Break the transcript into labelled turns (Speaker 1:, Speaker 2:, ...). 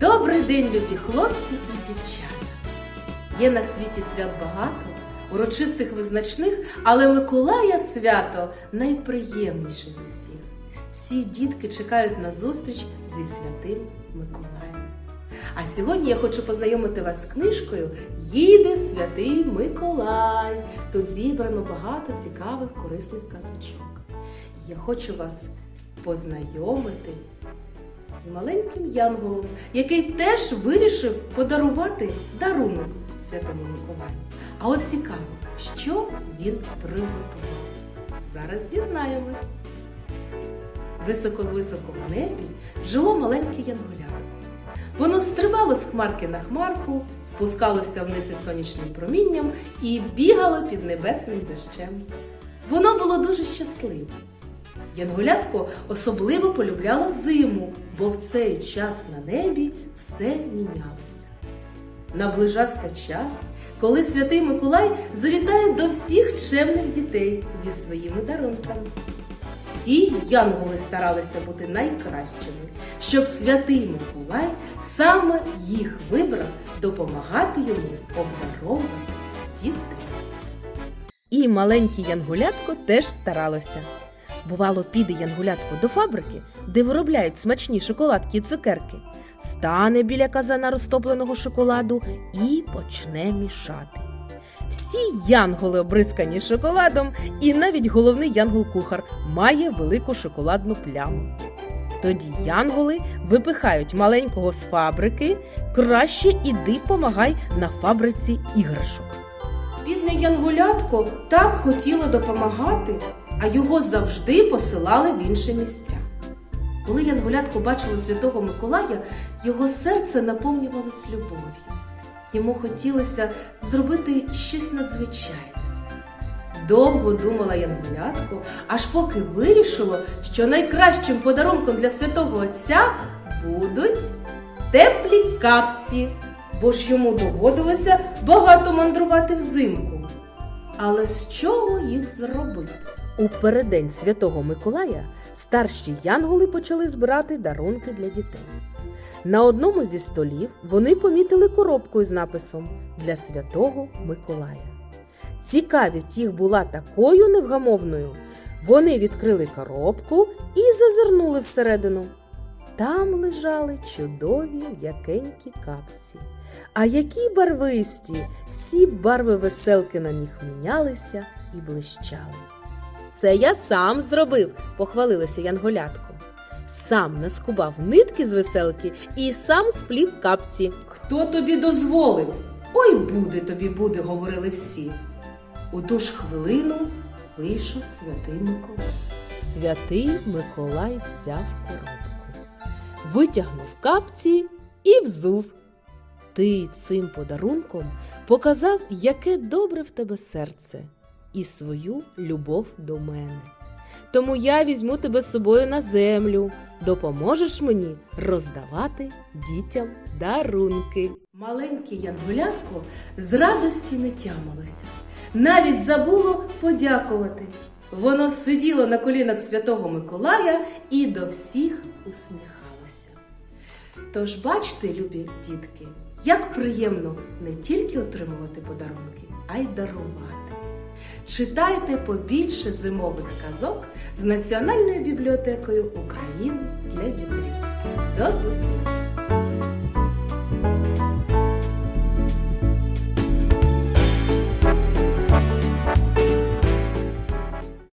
Speaker 1: Добрий день, любі хлопці і дівчата! Є на світі свят багато, урочистих визначних, але Миколая свято найприємніше з усіх. Всі дітки чекають на зустріч зі святим Миколаєм. А сьогодні я хочу познайомити вас з книжкою Їде святий Миколай. Тут зібрано багато цікавих корисних казочок. Я хочу вас познайомити з маленьким янголом, який теж вирішив подарувати дарунок Святому Миколаю. А от цікаво, що він приготував. Зараз дізнаємось. Високо-високо в небі жило маленьке янголятко. Воно стрибало з хмарки на хмарку, спускалося вниз із сонячним промінням і бігало під небесним дощем. Воно було дуже щасливе. Янголятко особливо полюбляло зиму, бо в цей час на небі все мінялося. Наближався час, коли святий Миколай завітає до всіх чемних дітей зі своїми дарунками. Всі янголи старалися бути найкращими, щоб святий Миколай саме їх вибрав допомагати йому обдаровувати дітей. І маленьке янголятко теж старалося. Бувало, піде янголятко до фабрики, де виробляють смачні шоколадки і цукерки, стане біля казана розтопленого шоколаду і почне мішати. Всі янголи обрискані шоколадом, і навіть головний янгол-кухар має велику шоколадну пляму. Тоді янголи випихають маленького з фабрики, краще іди помагай на фабриці іграшок. Бідне янголятко так хотіло допомагати, а його завжди посилали в інші місця. Коли янголятко бачило святого Миколая, його серце наповнювалось любов'ю. Йому хотілося зробити щось надзвичайне. Довго думала янголятко, аж поки вирішило, що найкращим подарунком для святого Отця будуть теплі капці, бо ж йому доводилося багато мандрувати взимку. Але з чого їх зробити? У переддень святого Миколая старші янголи почали збирати дарунки для дітей. На одному зі столів вони помітили коробку із написом Для святого Миколая. Цікавість їх була такою невгамовною. Вони відкрили коробку і зазирнули всередину. Там лежали чудові м'якенькі капці. А які барвисті! Всі барви веселки на них мінялися і блищали. Це я сам зробив, похвалилося Янголятко. Сам наскубав нитки з веселки і сам сплів капці. Хто тобі дозволив? Ой, буде тобі, буде, говорили всі. У ту ж хвилину вийшов святий Миколай. Святий Миколай взяв коробку, витягнув капці і взув. Ти цим подарунком показав, яке добре в тебе серце і свою любов до мене. Тому я візьму тебе з собою на землю, допоможеш мені роздавати дітям дарунки. Маленьке янголятко з радості не тямилося, навіть забуло подякувати. Воно сиділо на колінах святого Миколая і до всіх усміхалося. Тож бачте, любі дітки, як приємно не тільки отримувати подарунки, а й дарувати. Читайте побільше зимових казок з Національною бібліотекою України для дітей. До зустрічі!